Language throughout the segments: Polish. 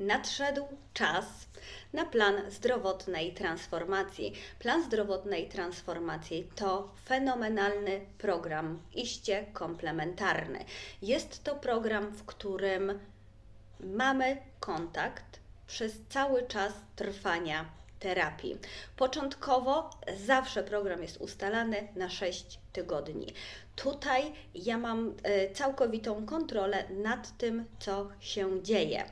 Nadszedł czas na plan zdrowotnej transformacji. Plan zdrowotnej transformacji to fenomenalny program, iście komplementarny. Jest to program, w którym mamy kontakt przez cały czas trwania terapii. Początkowo zawsze program jest ustalany na 6 tygodni. Tutaj ja mam e, całkowitą kontrolę nad tym, co się dzieje.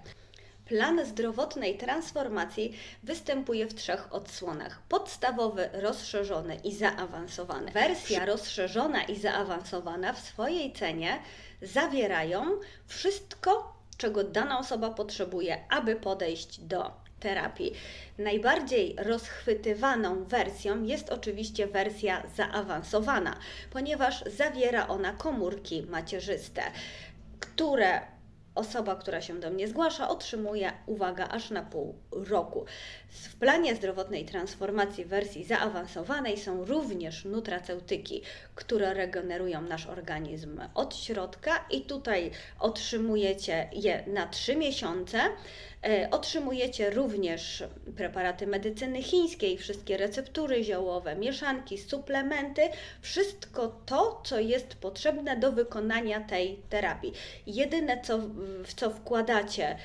Plan zdrowotnej transformacji występuje w trzech odsłonach: podstawowy, rozszerzony i zaawansowany. Wersja rozszerzona i zaawansowana w swojej cenie zawierają wszystko, czego dana osoba potrzebuje, aby podejść do terapii. Najbardziej rozchwytywaną wersją jest oczywiście wersja zaawansowana, ponieważ zawiera ona komórki macierzyste, które osoba, która się do mnie zgłasza, otrzymuje, uwaga, aż na pół roku. W planie zdrowotnej transformacji wersji zaawansowanej są również nutraceutyki, które regenerują nasz organizm od środka i tutaj otrzymujecie je na 3 miesiące. E, otrzymujecie również preparaty medycyny chińskiej, wszystkie receptury ziołowe, mieszanki, suplementy, wszystko to, co jest potrzebne do wykonania tej terapii. Jedyne, co, w co wkładacie,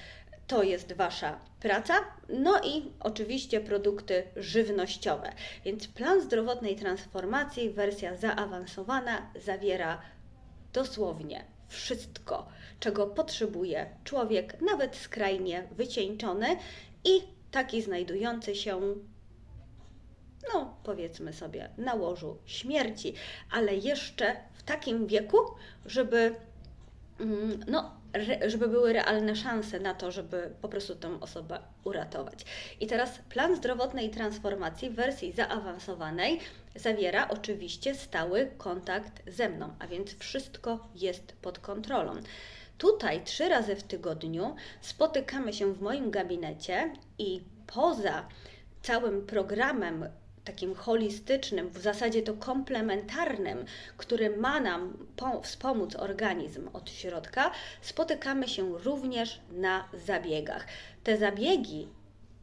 to jest Wasza praca, no i oczywiście produkty żywnościowe. Więc plan zdrowotnej transformacji, wersja zaawansowana, zawiera dosłownie wszystko, czego potrzebuje człowiek, nawet skrajnie wycieńczony i taki znajdujący się, no powiedzmy sobie, na łożu śmierci, ale jeszcze w takim wieku, żeby no, żeby były realne szanse na to, żeby po prostu tę osobę uratować. I teraz plan zdrowotnej transformacji w wersji zaawansowanej zawiera oczywiście stały kontakt ze mną, a więc wszystko jest pod kontrolą. Tutaj trzy razy w tygodniu spotykamy się w moim gabinecie i poza całym programem takim holistycznym, w zasadzie to komplementarnym, który ma nam wspomóc organizm od środka, spotykamy się również na zabiegach. Te zabiegi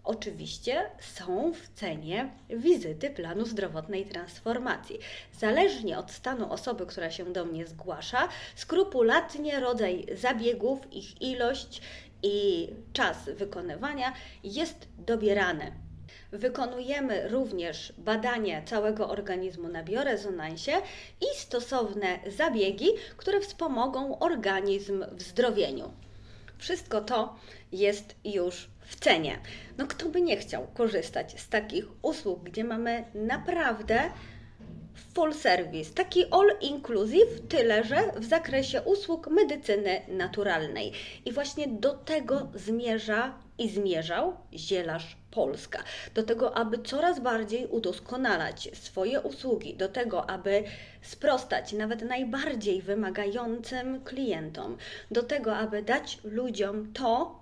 oczywiście są w cenie wizyty planu zdrowotnej transformacji. Zależnie od stanu osoby, która się do mnie zgłasza, skrupulatnie rodzaj zabiegów, ich ilość i czas wykonywania jest dobierany. Wykonujemy również badanie całego organizmu na biorezonansie i stosowne zabiegi, które wspomogą organizm w zdrowieniu. Wszystko to jest już w cenie. No kto by nie chciał korzystać z takich usług, gdzie mamy naprawdę full service, taki all inclusive, tyle że w zakresie usług medycyny naturalnej. I właśnie do tego zmierza i zmierzał Zielarz Polska. Do tego, aby coraz bardziej udoskonalać swoje usługi, do tego, aby sprostać nawet najbardziej wymagającym klientom, do tego, aby dać ludziom to,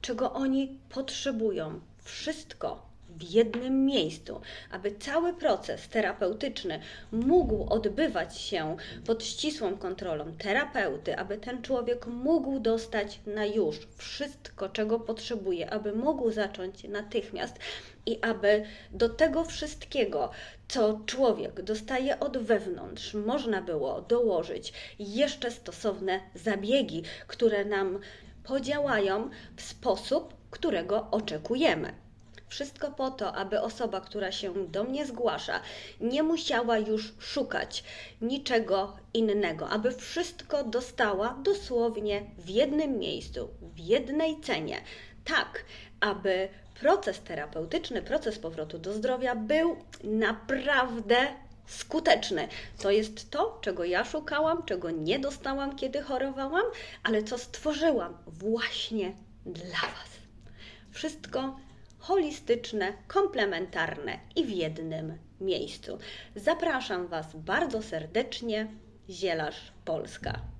czego oni potrzebują. Wszystko w jednym miejscu, aby cały proces terapeutyczny mógł odbywać się pod ścisłą kontrolą terapeuty, aby ten człowiek mógł dostać na już wszystko, czego potrzebuje, aby mógł zacząć natychmiast i aby do tego wszystkiego, co człowiek dostaje od wewnątrz, można było dołożyć jeszcze stosowne zabiegi, które nam podziałają w sposób, którego oczekujemy. Wszystko po to, aby osoba, która się do mnie zgłasza, nie musiała już szukać niczego innego, aby wszystko dostała dosłownie w jednym miejscu, w jednej cenie. Tak, aby proces terapeutyczny, proces powrotu do zdrowia był naprawdę skuteczny. To jest to, czego ja szukałam, czego nie dostałam, kiedy chorowałam, ale co stworzyłam właśnie dla Was. Wszystko holistyczne, komplementarne i w jednym miejscu. Zapraszam Was bardzo serdecznie, Zielarz Polska.